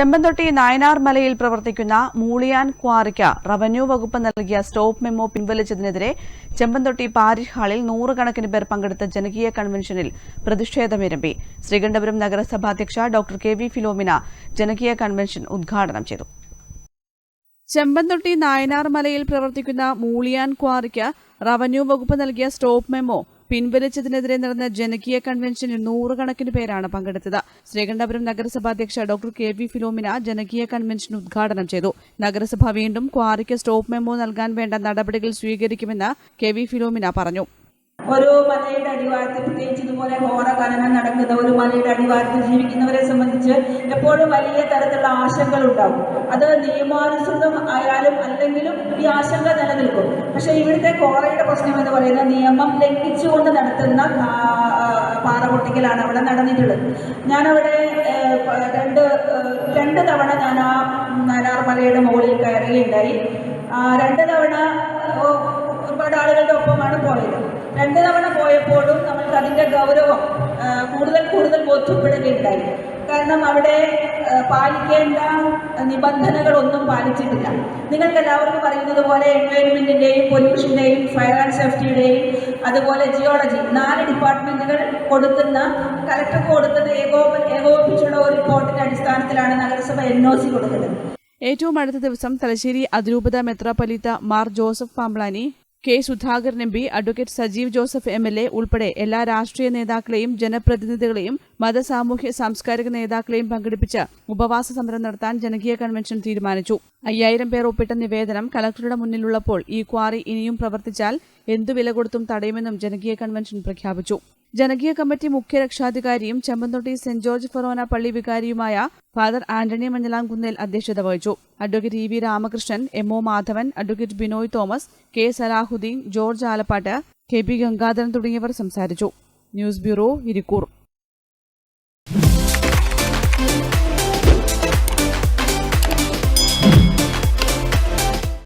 ചെമ്പന്തൊട്ടി നായനാർ മലയിൽ പ്രവർത്തിക്കുന്ന മൂളിയാൻ ക്വാറിക്ക് റവന്യൂ വകുപ്പ് നൽകിയ സ്റ്റോപ്പ് മെമ്മോ പിൻവലിച്ചതിനെതിരെ ചെമ്പന്തൊട്ടി പാരിഷ് ഹാളിൽ നൂറുകണക്കിന് പേർ പങ്കെടുത്ത ജനകീയ കൺവെൻഷനിൽ പ്രതിഷേധമിരമ്പി ശ്രീകണ്ഠപുരം നഗരസഭാധ്യക്ഷ ഡോക്ടർ കെ വി ഫിലോമിന ജനകീയ കൺവെൻഷൻ ഉദ്ഘാടനം ചെയ്തു. ചെമ്പന്തൊട്ടി നായനാർ മലയിൽ പ്രവർത്തിക്കുന്ന മൂളിയാൻ ക്വാറിക്ക് റവന്യൂ വകുപ്പ് നൽകിയ സ്റ്റോപ്പ് മെമ്മോ പിൻവലിച്ചതിനെതിരെ നടന്ന ജനകീയ കൺവെൻഷനിൽ നൂറുകണക്കിന് പേരാണ് പങ്കെടുത്തത്. ശ്രീകണ്ഠപുരം നഗരസഭാ അധ്യക്ഷ ഡോക്ടർ കെ. വി. ഫിലോമിന ജനകീയ കൺവെൻഷൻ ഉദ്ഘാടനം ചെയ്തു. നഗരസഭ വീണ്ടും ക്വാറിക്ക് സ്റ്റോപ്പ് മെമ്മോ നൽകാൻ വേണ്ട നടപടികൾ സ്വീകരിക്കുമെന്ന് കെ. വി. ഫിലോമിന പറഞ്ഞു. ഒരു മലയുടെ അടിവാരത്ത് പ്രത്യേകിച്ച് ഇതുപോലെ ഘോര നടക്കുന്ന ഒരു മലയുടെ അടിവാരത്ത് ജീവിക്കുന്നവരെ സംബന്ധിച്ച് എപ്പോഴും വലിയ തരത്തിലുള്ള ആശങ്കകൾ ഉണ്ടാകും. അത് നിയമാനുസൃതം ആയാലും അല്ലെങ്കിലും ഈ ആശങ്ക നിലനിൽക്കും. പക്ഷേ ഇവിടുത്തെ കോറയുടെ പ്രശ്നം എന്ന് പറയുന്നത് നിയമം ലംഘിച്ചുകൊണ്ട് നടത്തുന്ന പാറ പൊട്ടിക്കലാണ് അവിടെ നടന്നിട്ടുള്ളത്. ഞാനവിടെ രണ്ട് രണ്ട് തവണ ഞാൻ ആ നാലാർ മലയുടെ മുകളിൽ കയറുകയുണ്ടായി. രണ്ട് തവണ ഗൗരവം കൂടുതൽ കൂടുതൽ ബോധ്യപ്പെടുകയുണ്ടായി. കാരണം അവിടെ പാലിക്കേണ്ട നിബന്ധനകളൊന്നും പാലിച്ചിട്ടില്ല. നിങ്ങൾക്ക് എല്ലാവർക്കും പറയുന്നത് പോലെ എൻവയോൺമെന്റിന്റെയും പൊല്യൂഷന്റെയും ഫയർ ആൻഡ് സേഫ്റ്റിയുടെയും അതുപോലെ ജിയോളജി നാല് ഡിപ്പാർട്ട്മെന്റുകൾ കൊടുക്കുന്ന കലക്ടർക്ക് കൊടുക്കുന്ന ഏകോപ ഏകോപിച്ചുള്ള ഒരു റിപ്പോർട്ടിന്റെ അടിസ്ഥാനത്തിലാണ് നഗരസഭ എൻ ഒ സി കൊടുക്കുന്നത്. ഏറ്റവും അടുത്ത ദിവസം തലശ്ശേരി അതിരൂപത മെത്രാപ്പൊലീത്ത Mar Joseph Pamplany K Sudhakaran M P advocate Sajeev Joseph M L A ഉൾപ്പെടെ എല്ലാ രാഷ്ട്രീയ നേതാക്കളെയും ജനപ്രതിനിധികളെയും മതസാമൂഹ്യ സാംസ്കാരിക നേതാക്കളെയും പങ്കെടുപ്പിച്ച് ഉപവാസ സമരം നടത്താൻ ജനകീയ കൺവെൻഷൻ തീരുമാനിച്ചു. അയ്യായിരം പേർ ഒപ്പിട്ട നിവേദനം കലക്ടറുടെ മുന്നിലുള്ളപ്പോൾ ഈ ക്വാറി ഇനിയും പ്രവർത്തിച്ചാൽ എന്തു വില കൊടുത്തും തടയുമെന്നും ജനകീയ കൺവെൻഷൻ പ്രഖ്യാപിച്ചു. ജനകീയ കമ്മിറ്റി മുഖ്യ രക്ഷാധികാരിയും ചെമ്പന്തൊട്ടി സെന്റ് ജോർജ് ഫൊറോന പള്ളി വികാരിയുമായ ഫാദർ ആന്റണി മഞ്ഞളാംകുന്നേൽ അധ്യക്ഷത വഹിച്ചു. Advocate E V Ramakrishnan M O Madhavan advocate Binoy Thomas K Salahuddin George Alappatt K P Gangadharan തുടങ്ങിയവർ സംസാരിച്ചു. News bureau Irikkur.